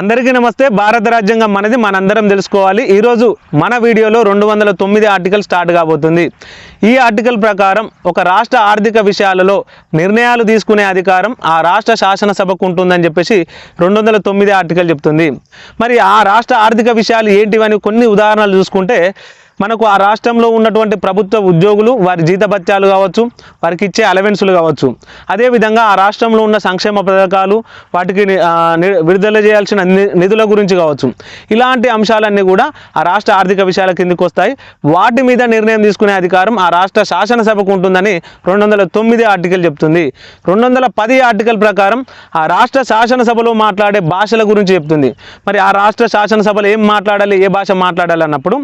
అందరికీ నమస్తే. భారత రాజ్యాంగం మనది మనందరం తెలుసుకోవాలి. ఈరోజు మన వీడియోలో రెండు వందల తొమ్మిది ఆర్టికల్ స్టార్ట్ కాబోతుంది. ఈ ఆర్టికల్ ప్రకారం ఒక రాష్ట్ర ఆర్థిక విషయాలలో నిర్ణయాలు తీసుకునే అధికారం ఆ రాష్ట్ర శాసనసభకు ఉంటుందని చెప్పేసి రెండు వందల తొమ్మిది ఆర్టికల్ చెప్తుంది. మరి ఆ రాష్ట్ర ఆర్థిక విషయాలు ఏంటివని కొన్ని ఉదాహరణలు చూసుకుంటే మనకు ఆ రాష్ట్రంలో ఉన్నటువంటి ప్రభుత్వ ఉద్యోగులు వారి జీతభత్యాలు కావచ్చు వారికి ఇచ్చే అలవెన్సులు కావచ్చు. అదేవిధంగా ఆ రాష్ట్రంలో ఉన్న సంక్షేమ పథకాలు వాటికి విడుదల చేయాల్సిన నిధుల గురించి కావచ్చు. ఇలాంటి అంశాలన్నీ కూడా ఆ రాష్ట్ర ఆర్థిక విషయాల కిందకు వస్తాయి. వాటి మీద నిర్ణయం తీసుకునే అధికారం ఆ రాష్ట్ర శాసనసభకు ఉంటుందని రెండు వందల తొమ్మిది ఆర్టికల్ చెప్తుంది. రెండు వందల పది ఆర్టికల్ ప్రకారం ఆ రాష్ట్ర శాసనసభలో మాట్లాడే భాషల గురించి చెప్తుంది. మరి ఆ రాష్ట్ర శాసనసభలో ఏం మాట్లాడాలి ఏ భాష మాట్లాడాలి అన్నప్పుడు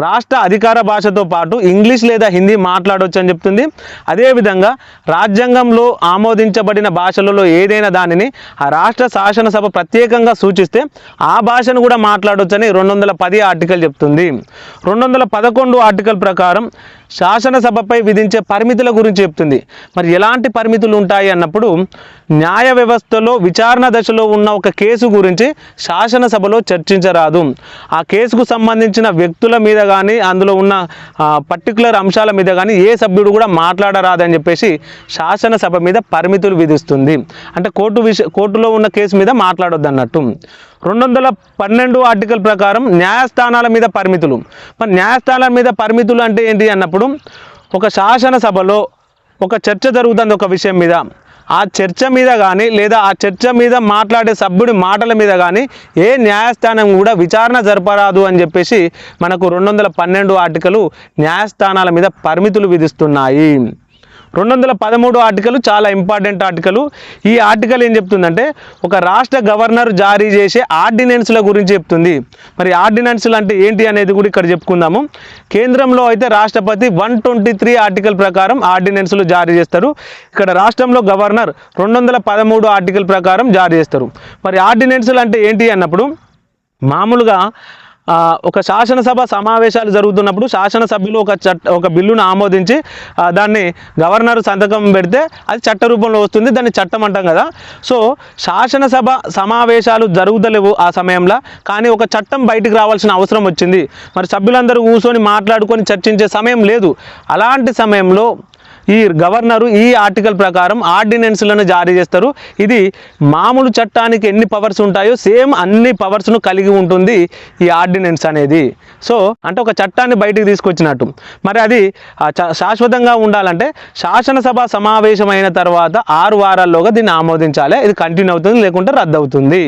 రాష్ట్ర అధికార భాషతో పాటు ఇంగ్లీష్ లేదా హిందీ మాట్లాడవచ్చు అని చెప్తుంది. అదేవిధంగా రాజ్యాంగంలో ఆమోదించబడిన భాషలలో ఏదైనా దానిని ఆ రాష్ట్ర శాసనసభ ప్రత్యేకంగా సూచిస్తే ఆ భాషను కూడా మాట్లాడవచ్చని రెండు వందల పది ఆర్టికల్ చెప్తుంది. రెండు వందల పదకొండు ఆర్టికల్ ప్రకారం శాసనసభపై విధించే పరిమితుల గురించి చెప్తుంది. మరి ఎలాంటి పరిమితులు ఉంటాయి అన్నప్పుడు న్యాయ వ్యవస్థలో విచారణ దశలో ఉన్న ఒక కేసు గురించి శాసనసభలో చర్చించరాదు. ఆ కేసుకు సంబంధించిన వ్యక్తుల మీద కానీ అందులో ఉన్న పర్టికులర్ అంశాల మీద కానీ ఏ సభ్యుడు కూడా మాట్లాడరాదని చెప్పేసి శాసనసభ మీద పరిమితులు విధిస్తుంది. అంటే కోర్టు విష కోర్టులో ఉన్న కేసు మీద మాట్లాడొద్దు అన్నట్టు రెండు వందల పన్నెండు ఆర్టికల్ ప్రకారం న్యాయస్థానాల మీద పరిమితులు. మరి న్యాయస్థానాల మీద పరిమితులు అంటే ఏంటి అన్నప్పుడు ఒక శాసనసభలో ఒక చర్చ జరుగుతుంది ఒక విషయం మీద. ఆ చర్చ మీద కానీ లేదా ఆ చర్చ మీద మాట్లాడే సభ్యుడి మాటల మీద కానీ ఏ న్యాయస్థానం కూడా విచారణ జరపరాదు అని చెప్పేసి మనకు రెండు వందల పన్నెండు ఆర్టికలు న్యాయస్థానాల మీద పరిమితులు విధిస్తున్నాయి. రెండు వందల పదమూడు ఆర్టికల్ చాలా ఇంపార్టెంట్ ఆర్టికల్. ఈ ఆర్టికల్ ఏం చెప్తుందంటే ఒక రాష్ట్ర గవర్నర్ జారీ చేసే ఆర్డినెన్స్ల గురించి చెప్తుంది. మరి ఆర్డినెన్స్లు అంటే ఏంటి అనేది కూడా ఇక్కడ చెప్పుకుందాము. కేంద్రంలో అయితే రాష్ట్రపతి వన్ ట్వంటీ త్రీ ఆర్టికల్ ప్రకారం ఆర్డినెన్స్లు జారీ చేస్తారు. ఇక్కడ రాష్ట్రంలో గవర్నర్ రెండు వందల పదమూడు ఆర్టికల్ ప్రకారం జారీ చేస్తారు. మరి ఆర్డినెన్స్లు అంటే ఏంటి అన్నప్పుడు మామూలుగా ఒక శాసనసభ సమావేశాలు జరుగుతున్నప్పుడు శాసనసభ్యులు ఒక చట్ట ఒక బిల్లును ఆమోదించి దాన్ని గవర్నర్ సంతకం పెడితే అది చట్ట రూపంలో వస్తుంది దాన్ని చట్టం అంటాం కదా. సో శాసనసభ సమావేశాలు జరుగుతలేవు ఆ సమయంలో కానీ ఒక చట్టం బయటికి రావాల్సిన అవసరం వచ్చింది. మరి సభ్యులందరూ కూర్చొని మాట్లాడుకొని చర్చించే సమయం లేదు. అలాంటి సమయంలో ఈ గవర్నరు ఈ ఆర్టికల్ ప్రకారం ఆర్డినెన్స్లను జారీ చేస్తారు. ఇది మామూలు చట్టానికి ఎన్ని పవర్స్ ఉంటాయో సేమ్ అన్ని పవర్స్ను కలిగి ఉంటుంది ఈ ఆర్డినెన్స్ అనేది. సో అంటే ఒక చట్టాన్ని బయటికి తీసుకొచ్చినట్టు. మరి అది శాశ్వతంగా ఉండాలంటే శాసనసభ సమావేశమైన తర్వాత ఆరు వారాల్లోగా దీన్ని ఆమోదించాలి. ఇది కంటిన్యూ అవుతుంది లేకుంటే రద్దు అవుతుంది